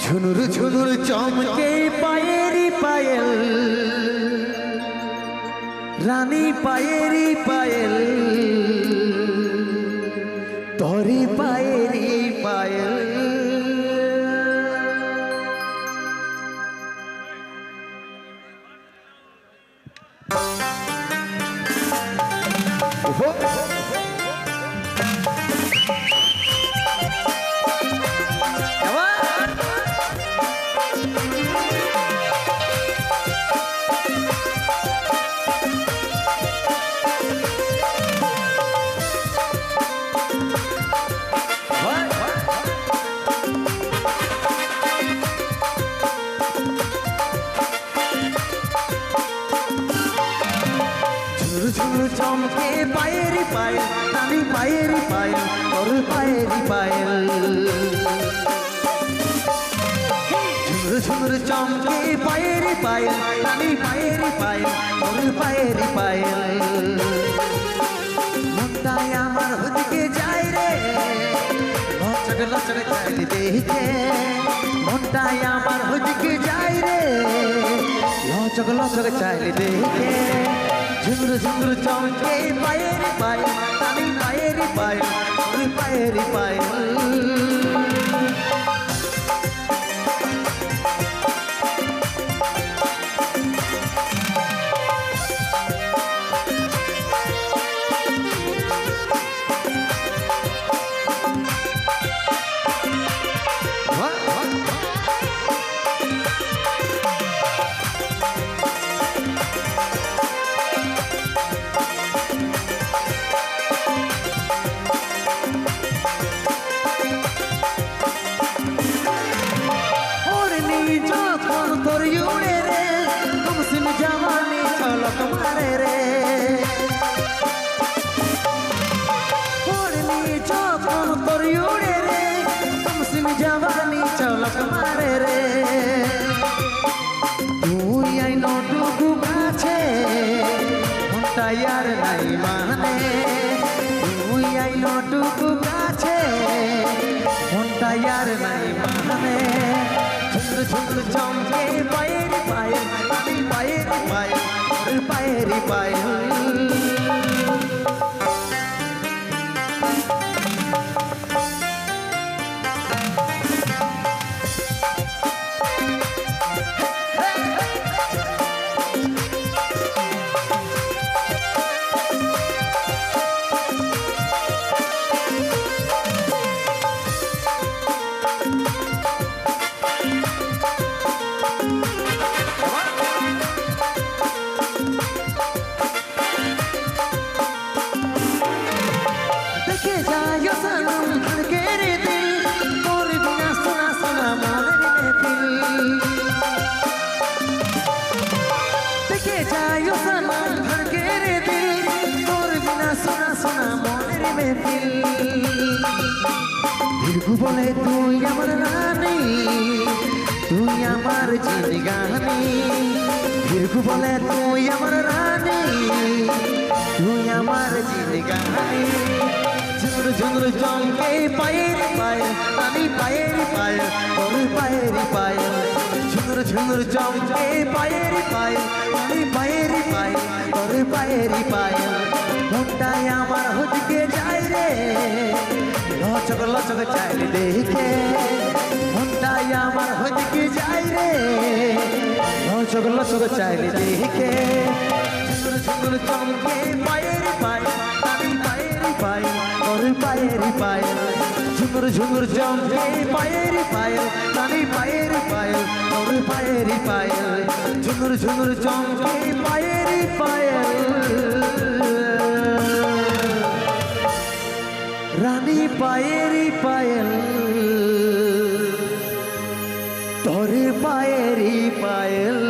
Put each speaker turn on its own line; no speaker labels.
ঝুনুর ঝুনুর চমকে পায়েরি রানী পায়েরি পায়েল তরি পায়েরি পায়েল ওহো। ঝুর চমকে পায়েরি পায়েল টানি পায়েরি পায়েল তোর পায়েরি পায়েল। ঝুর ঝুর চমকে পায়েরি পায়েল টানি পায়েরি পায়েল তোর পায়েরি পায়েল। মনটাই আমার হদিকে যায় রে, লচক লচক চাইল দেখে। মনটাই আমার হদিকে যায় রে, লচক লচক চাইল দেখে। ঝুমরু ঝুমরু চমকে পায়ের পায়েল আমি পায়ের পায়েল তুই পায়ের পায়েল নটুকু কাছে মনটাই আর নাই মানে। ঝুমর ঝুমর চমকে পায়ের পায়ে পায়ের পায়ে পায়ের পায়ে। বলে তুই আমার রানী, তুই আমার জিনগানি বলে তুই আমার রানী, তুই আমার জিনগানি ঝুমুর ঝুমুর চমকে পায়ের পায়ে, আমি পায়ের পায়ে তোর পায়ের পায়ে। ঝুমুর ঝুমুর চমকে পায়ের পায়ে, আমি পায়ের পায়ে তোর পায়ের পায়ে। মনটাই আমার হুজকে যায় রে। লচক লচক চাইলে দেখে। মনটাই আমার হুজকে যায় রে। লচক লচক চাইলে দেখে। ঝুমুর ঝুমুর চমকে পায়ের পায়ে আমি পায়ের পায়ে তোর পায়ের পায়ে। ঝুমুর ঝুমুর চমকে পায়ের পায়ে আমি পায়ের পায়ে তোর পায়ের পায়ে। ঝুমুর ঝুমুর চমকে পায়ের পায়ে। রানী পায়েরি পায়েল তোর পায়েরি পায়েল।